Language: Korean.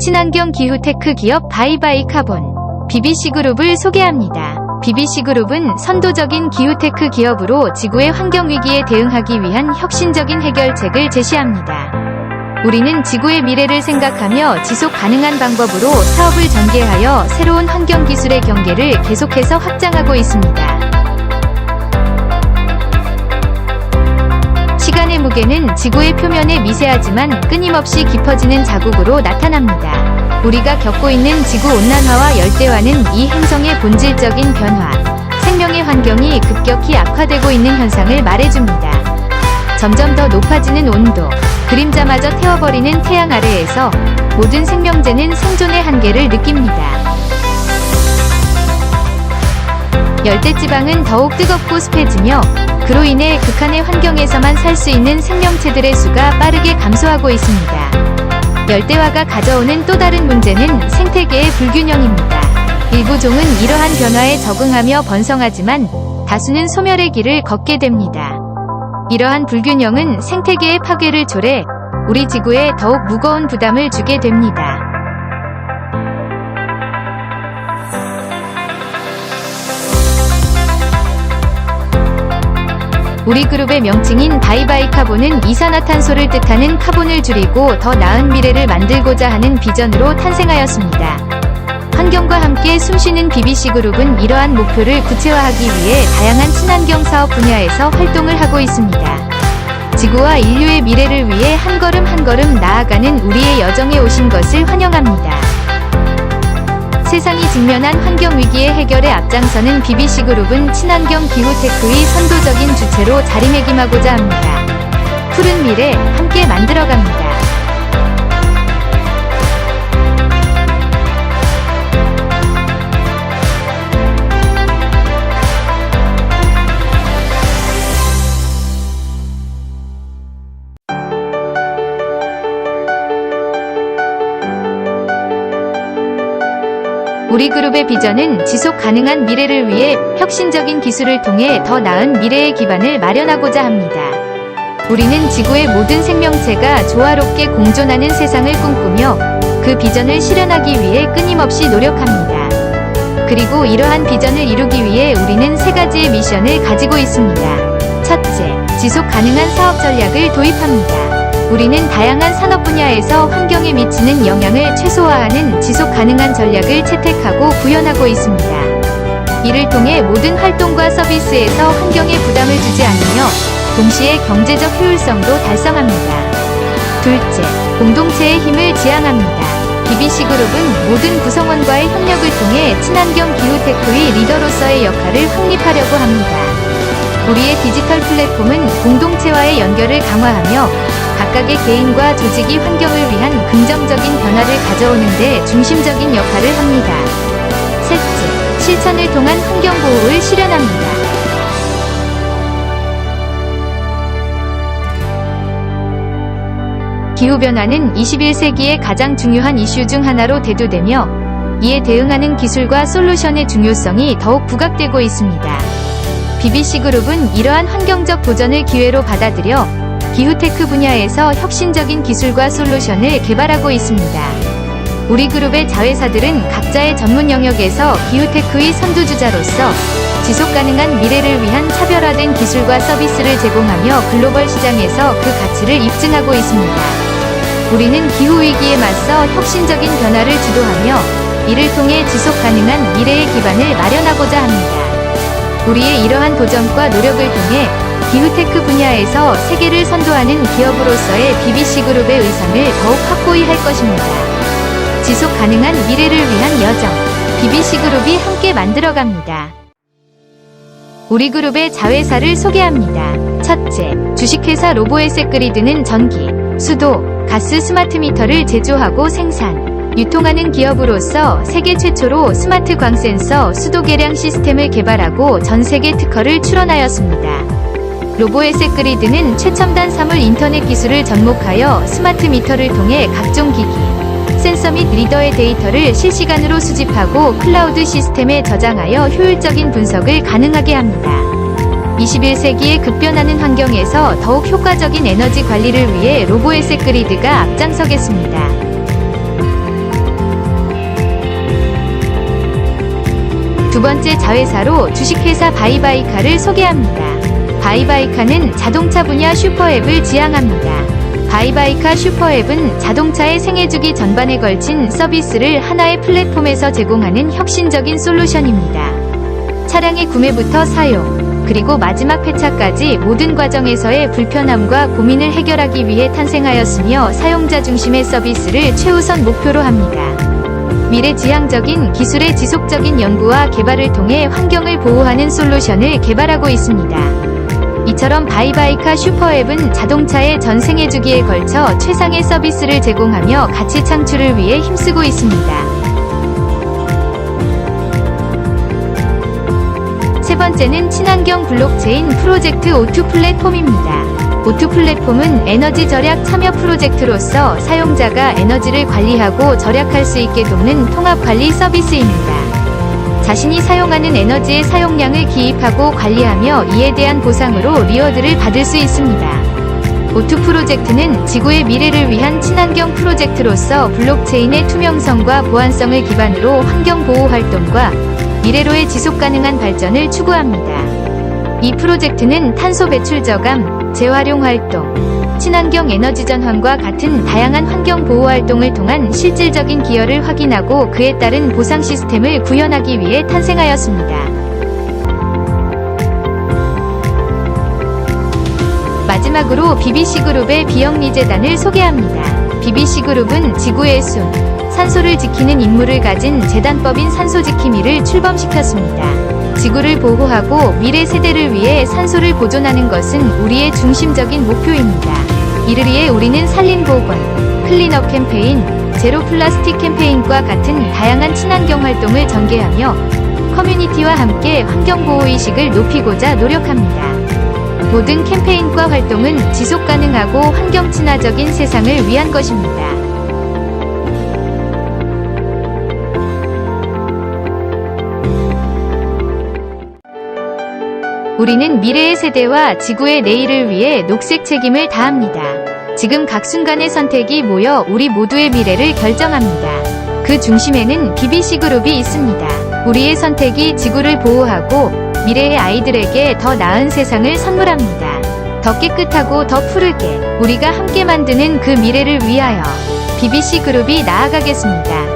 친환경 기후 테크 기업 바이바이 카본 BBC그룹을 소개합니다. BBC그룹은 선도적인 기후 테크 기업으로 지구의 환경 위기에 대응하기 위한 혁신적인 해결책을 제시합니다. 우리는 지구의 미래를 생각하며 지속 가능한 방법으로 사업을 전개하여 새로운 환경 기술의 경계를 계속해서 확장하고 있습니다. 시간의 무게는 지구의 표면에 미세하지만 끊임없이 깊어지는 자국으로 나타납니다. 우리가 겪고 있는 지구 온난화와 열대화는 이 행성의 본질적인 변화, 생명의 환경이 급격히 악화되고 있는 현상을 말해줍니다. 점점 더 높아지는 온도, 그림자마저 태워버리는 태양 아래에서 모든 생명체는 생존의 한계를 느낍니다. 열대지방은 더욱 뜨겁고 습해지며 그로 인해 극한의 환경에서만 살 수 있는 생명체들의 수가 빠르게 감소하고 있습니다. 열대화가 가져오는 또 다른 문제는 생태계의 불균형입니다. 일부 종은 이러한 변화에 적응하며 번성하지만 다수는 소멸의 길을 걷게 됩니다. 이러한 불균형은 생태계의 파괴를 초래 우리 지구에 더욱 무거운 부담을 주게 됩니다. 우리 그룹의 명칭인 바이바이 카본은 이산화탄소를 뜻하는 카본을 줄이고 더 나은 미래를 만들고자 하는 비전으로 탄생하였습니다. 환경과 함께 숨쉬는 BBC 그룹은 이러한 목표를 구체화하기 위해 다양한 친환경 사업 분야에서 활동을 하고 있습니다. 지구와 인류의 미래를 위해 한 걸음 한 걸음 나아가는 우리의 여정에 오신 것을 환영합니다. 세상이 직면한 환경 위기의 해결에 앞장서는 BBC 그룹은 친환경 기후테크의 선도적인 주체로 자리매김하고자 합니다. 푸른 미래 함께 만들어갑니다. 우리 그룹의 비전은 지속 가능한 미래를 위해 혁신적인 기술을 통해 더 나은 미래의 기반을 마련하고자 합니다. 우리는 지구의 모든 생명체가 조화롭게 공존하는 세상을 꿈꾸며 그 비전을 실현하기 위해 끊임없이 노력합니다. 그리고 이러한 비전을 이루기 위해 우리는 세 가지의 미션을 가지고 있습니다. 첫째, 지속 가능한 사업 전략을 도입합니다. 우리는 다양한 산업 분야에서 환경에 미치는 영향을 최소화하는 지속 가능한 전략을 채택하고 구현하고 있습니다. 이를 통해 모든 활동과 서비스에서 환경에 부담을 주지 않으며 동시에 경제적 효율성도 달성합니다. 둘째, 공동체의 힘을 지향합니다. BBC 그룹은 모든 구성원과의 협력을 통해 친환경 기후 테크의 리더로서의 역할을 확립하려고 합니다. 우리의 디지털 플랫폼은 공동체와의 연결을 강화하며 각각의 개인과 조직이 환경을 위한 긍정적인 변화를 가져오는 데 중심적인 역할을 합니다. 셋째, 실천을 통한 환경보호를 실현합니다. 기후변화는 21세기의 가장 중요한 이슈 중 하나로 대두되며 이에 대응하는 기술과 솔루션의 중요성이 더욱 부각되고 있습니다. BBC 그룹은 이러한 환경적 도전을 기회로 받아들여 기후테크 분야에서 혁신적인 기술과 솔루션을 개발하고 있습니다. 우리 그룹의 자회사들은 각자의 전문 영역에서 기후테크의 선두주자로서 지속 가능한 미래를 위한 차별화된 기술과 서비스를 제공하며 글로벌 시장에서 그 가치를 입증하고 있습니다. 우리는 기후위기에 맞서 혁신적인 변화를 주도하며 이를 통해 지속 가능한 미래의 기반을 마련하고자 합니다. 우리의 이러한 도전과 노력을 통해 기후테크 분야에서 세계를 선도하는 기업으로서의 BBC 그룹의 의상을 더욱 확고히 할 것입니다. 지속 가능한 미래를 위한 여정, BBC 그룹이 함께 만들어갑니다. 우리 그룹의 자회사를 소개합니다. 첫째, 주식회사 로보에셋 그리드는 전기, 수도, 가스 스마트 미터를 제조하고 생산, 유통하는 기업으로서 세계 최초로 스마트 광 센서 수도 계량 시스템을 개발하고 전 세계 특허를 출원하였습니다. 로보에셋 그리드는 최첨단 사물 인터넷 기술을 접목하여 스마트 미터를 통해 각종 기기, 센서 및 리더의 데이터를 실시간으로 수집하고 클라우드 시스템에 저장하여 효율적인 분석을 가능하게 합니다. 21세기의 급변하는 환경에서 더욱 효과적인 에너지 관리를 위해 로보에셋 그리드가 앞장서겠습니다. 두 번째 자회사로 주식회사 바이바이카를 소개합니다. 바이바이카는 자동차 분야 슈퍼앱을 지향합니다. 바이바이카 슈퍼앱은 자동차의 생애주기 전반에 걸친 서비스를 하나의 플랫폼에서 제공하는 혁신적인 솔루션입니다. 차량의 구매부터 사용, 그리고 마지막 폐차까지 모든 과정에서의 불편함과 고민을 해결하기 위해 탄생하였으며 사용자 중심의 서비스를 최우선 목표로 합니다. 미래지향적인 기술의 지속적인 연구와 개발을 통해 환경을 보호하는 솔루션을 개발하고 있습니다. 이처럼 바이바이카 슈퍼앱은 자동차의 전 생애 주기에 걸쳐 최상의 서비스를 제공하며 가치 창출을 위해 힘쓰고 있습니다. 세 번째는 친환경 블록체인 프로젝트 오투 플랫폼입니다. 오투 플랫폼은 에너지 절약 참여 프로젝트로서 사용자가 에너지를 관리하고 절약할 수 있게 돕는 통합 관리 서비스입니다. 자신이 사용하는 에너지의 사용량을 기입하고 관리하며 이에 대한 보상으로 리워드를 받을 수 있습니다. 오투 프로젝트는 지구의 미래를 위한 친환경 프로젝트로서 블록체인의 투명성과 보안성을 기반으로 환경 보호 활동과 미래로의 지속 가능한 발전을 추구합니다. 이 프로젝트는 탄소 배출 저감, 재활용 활동, 친환경 에너지 전환과 같은 다양한 환경 보호 활동을 통한 실질적인 기여를 확인하고 그에 따른 보상 시스템을 구현하기 위해 탄생하였습니다. 마지막으로 BBC그룹의 비영리 재단을 소개합니다. BBC그룹은 지구의 순, 산소를 지키는 임무를 가진 재단법인 산소지킴이를 출범시켰습니다. 지구를 보호하고 미래 세대를 위해 산소를 보존하는 것은 우리의 중심적인 목표입니다. 이를 위해 우리는 산림보건, 클린업 캠페인, 제로 플라스틱 캠페인과 같은 다양한 친환경 활동을 전개하며 커뮤니티와 함께 환경보호의식을 높이고자 노력합니다. 모든 캠페인과 활동은 지속 가능하고 환경 친화적인 세상을 위한 것입니다. 우리는 미래의 세대와 지구의 내일을 위해 녹색 책임을 다합니다. 지금 각 순간의 선택이 모여 우리 모두의 미래를 결정합니다. 그 중심에는 BBC 그룹이 있습니다. 우리의 선택이 지구를 보호하고 미래의 아이들에게 더 나은 세상을 선물합니다. 더 깨끗하고 더 푸르게 우리가 함께 만드는 그 미래를 위하여 BBC 그룹이 나아가겠습니다.